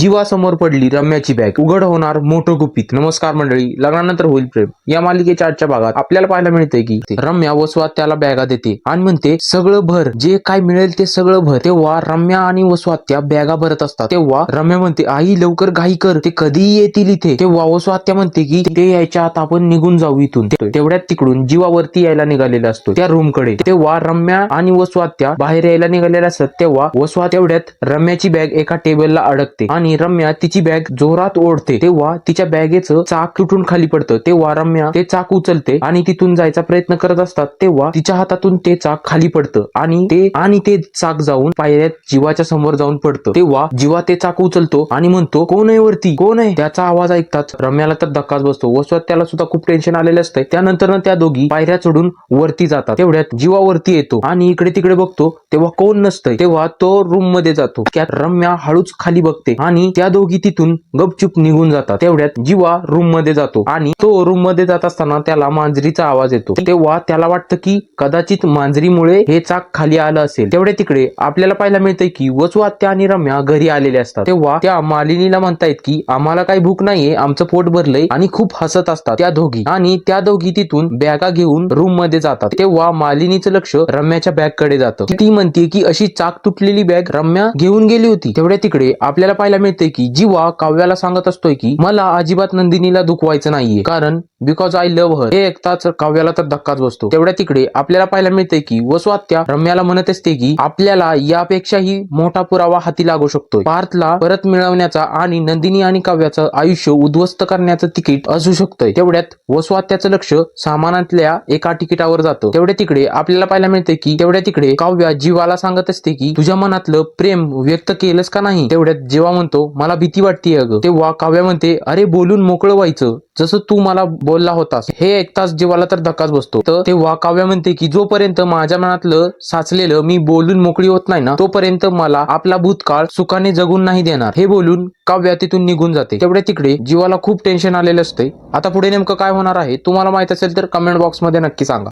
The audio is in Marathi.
जीवासमोर पडली रम्याची बॅग. उघड होणार मोठं गुपित. नमस्कार मंडळी लग्नानंतर होईल प्रेम. या मालिकेच्या आजच्या भागात आपल्याला पाहायला मिळतंय की रम्या वसवात त्याला बॅगा देते आणि म्हणते सगळं भर. जे काय मिळेल ते सगळं भर. तेव्हा रम्या आणि वसवात त्या बॅगा भरत असतात. तेव्हा रम्या म्हणते आई लवकर घाई कर. ते कधीही येतील इथे. तेव्हा वसवात्या म्हणते की ते यायच्या आत आपण निघून जाऊ इथून. तेवढ्यात तिकडून जीवावरती यायला निघालेला असतो त्या रूमकडे. तेव्हा रम्या आणि वसुआत्या बाहेर यायला निघालेल्या असतात. तेव्हा वसवा तेवढ्यात रम्याची बॅग एका टेबलला अडकते आणि रम्या तिची बॅग जोरात ओढते. तेव्हा तिच्या बॅगेचं चाक तुटून खाली पडतं. तेव्हा रम्या ते चाक उचलते आणि तिथून जायचा प्रयत्न करत असतात. तेव्हा तिच्या हातातून ते चाक खाली पडतं आणि ते आणि ते चाक जाऊन पायऱ्यात जीवाच्या समोर जाऊन पडतं. तेव्हा जीवा ते चाक उचलतो आणि म्हणतो कोण आहे वरती? कोण आहे? त्याचा आवाज ऐकताच रम्याला तर धक्काच बसतो. वसवत त्याला सुद्धा खूप टेन्शन आलेलं असते त्यानंतर त्या दोघी पायऱ्या चढून वरती जातात. तेवढ्यात जीवा वरती येतो आणि इकडे तिकडे बघतो तेव्हा कोण नसतंय. तेव्हा तो रूममध्ये जातो. त्यात रम्या हळूच खाली बघते आणि त्या दोघी तिथून गपचूप निघून जातात. तेवढ्यात जीवा रूममध्ये जातो आणि तो रूममध्ये जात असताना त्याला मांजरीचा आवाज येतो. तेव्हा त्याला वाटतं की कदाचित मांजरीमुळे हे चाक खाली आलं असेल. तेवढ्या तिकडे आपल्याला पाहायला मिळतंय की वसुआत्या आणि रम्या घरी आलेले असतात. तेव्हा त्या मालिनीला म्हणतायत की आम्हाला काही भूक नाहीये आमचं पोट भरलंय आणि खूप हसत असतात त्या दोघी. आणि त्या दोघी तिथून बॅगा घेऊन रूममध्ये जातात. तेव्हा मालिनीचं लक्ष रम्याच्या बॅगकडे जातं. ती म्हणते की अशी चाक तुटलेली बॅग रम्या घेऊन गेली होती. तेवढ्या तिकडे आपल्याला पाहायला मिळते की? जीवा काव्याला सांगत असतोय की मला अजिबात नंदिनीला दुखवायचं नाहीये. कारण बिकॉज आय लव्ह हर हे एकताच काव्याला तर धक्काच बसतो. तेवढ्या तिकडे आपल्याला पाहायला मिळते की वसवात्या रम्याला म्हणत असते की आपल्याला यापेक्षाही मोठा पुरावा हाती लागू शकतोय. पार्थला परत मिळवण्याचा आणि नंदिनी आणि काव्याचं आयुष्य उद्ध्वस्त करण्याचं तिकीट असू शकतंय. तेवढ्यात वसवात्याचं लक्ष सामानातल्या एका तिकिटावर जातं. तेवढ्या तिकडे आपल्याला पाहायला मिळते की तेवढ्या तिकडे काव्या जीवाला सांगत असते की तुझ्या मनातलं प्रेम व्यक्त केलंस का नाही? तेवढ्यात जेव्हा म्हणतो मला भीती वाटते अगं. तेव्हा काव्या म्हणते अरे बोलून मोकळं व्हायचं. जसं तू मला बोलला होतास हे ऐकताच जीवाला तर धक्काच बसतो. तर तेव्हा काव्या म्हणते की जोपर्यंत माझ्या मनातलं साचलेलं मी बोलून मोकळी होत नाही ना तोपर्यंत मला आपला भूतकाळ सुखाने जगून नाही देणार. हे बोलून काव्या तिथून निघून जाते. तेवढ्या तिकडे जीवाला खूप टेन्शन आलेलं असते आता पुढे नेमकं काय होणार आहे तुम्हाला माहीत असेल तर कमेंट बॉक्समध्ये नक्की सांगा.